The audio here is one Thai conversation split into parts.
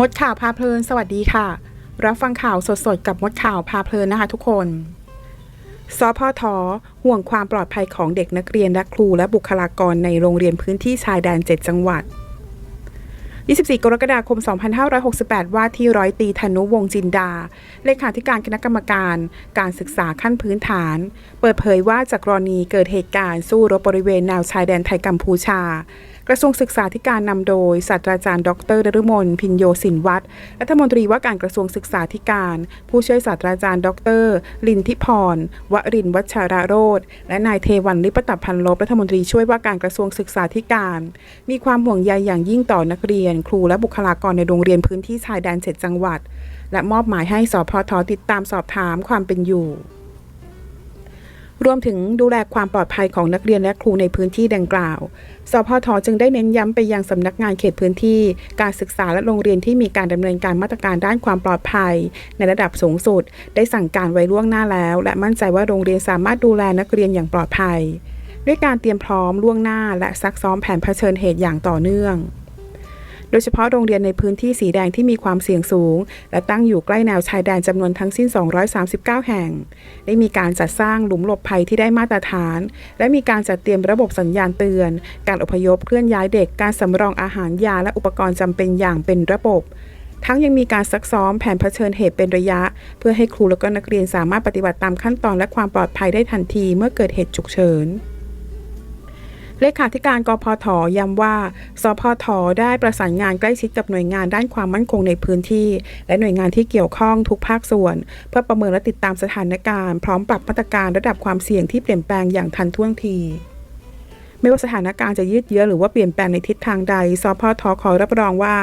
มดข่าวพาเพลิน สวัสดีค่ะ รับฟังข่าวสดๆ กับมดข่าวพาเพลินนะคะทุกคน สพทห่วงความปลอดภัยของเด็กนักเรียนและครูและบุคลากรในโรงเรียนพื้นที่ชายแดน 7 จังหวัด 24 กรกฎาคม 2568 ว่าที่ร้อยตีธนุวงจินดา เลขาธิการคณะกรรมการ การศึกษาขั้นพื้นฐาน เปิดเผยว่าจากกรณีเกิดเหตุการณ์สู้รบบริเวณแนวชายแดนไทยกัมพูชา กระทรวงศึกษาธิการนำโดยศาสตราจารย์ ดรนฤมลพินโยสินวัตรรัฐมนตรีว่าการกระทรวงศึกษาธิการ ผู้ช่วยศาสตราจารย์ ดร ลินทิพรวรินวัชระโรธและนายเทวันลิปตพันลบรัฐมนตรีช่วยว่าการกระทรวงศึกษาธิการ มีความห่วงใยอย่างยิ่งต่อนักเรียน ครูและบุคลากรในโรงเรียนพื้นที่ชายแดนเจ็ดจังหวัด และมอบหมายให้สพทติดตามสอบถามความเป็นอยู่ รวมถึงดูแลความปลอดภัยของนักเรียนและครูในพื้นที่ดังกล่าว สพทจึงได้เน้นย้ำไปยังสำนักงานเขตพื้นที่ การศึกษาและโรงเรียนที่มีการดำเนินการมาตรการด้านความปลอดภัย ในระดับสูงสุด ได้สั่งการไว้ล่วงหน้าแล้ว และมั่นใจว่าโรงเรียนสามารถดูแลนักเรียนอย่างปลอดภัย ด้วยการเตรียมพร้อมล่วงหน้า และซักซ้อมแผนเผชิญเหตุอย่างต่อเนื่อง ดยเฉพาะโรงเรียนในพื้นที่สีแดงที่มีความเสี่ยงสูง และตั้งอยู่ใกล้แนวชายแดนจำนวนทั้งสิ้น 239 แห่ง ได้มีการจัดสร้างหลุมหลบภัยที่ได้มาตรฐาน และมีการจัดเตรียมระบบสัญญาณเตือน การอพยพเคลื่อนย้ายเด็กการสำรองอาหารยาและอุปกรณ์จำเป็นอย่างเป็นระบบทั้งยังมีการซักซ้อมแผนเผชิญเหตุเป็นระยะ เพื่อให้ครูและก็นักเรียนสามารถปฏิบัติตามขั้นตอนและความปลอดภัยได้ทันทีเมื่อเกิดเหตุฉุกเฉิน เลขาธิการกพทย้ำว่า สพทได้ประสานงานใกล้ชิดกับหน่วยงานด้านความมั่นคงในพื้นที่ และหน่วยงานที่เกี่ยวข้องทุกภาคส่วน เพื่อประเมินและติดตามสถานการณ์ พร้อมปรับมาตรการระดับความเสี่ยงที่เปลี่ยนแปลงอย่างทันท่วงที ไม่ว่าสถานการณ์จะยืดเยื้อหรือว่าเปลี่ยนแปลงในทิศทางใดสพทขอรับรองว่า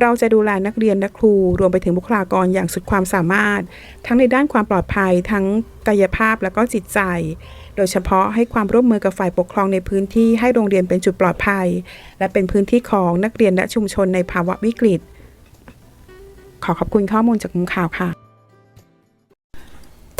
เราจะดูแลนักเรียนและครู รวมไปถึงบุคลากรอย่างสุดความสามารถ ทั้งในด้านความปลอดภัย ทั้งกายภาพและก็จิตใจ โดยเฉพาะให้ความร่วมมือกับฝ่ายปกครองในพื้นที่ให้โรงเรียนเป็นจุดปลอดภัย และเป็นพื้นที่ของนักเรียนและชุมชนในภาวะวิกฤต ขอขอบคุณข้อมูลจากมุมข่าวค่ะ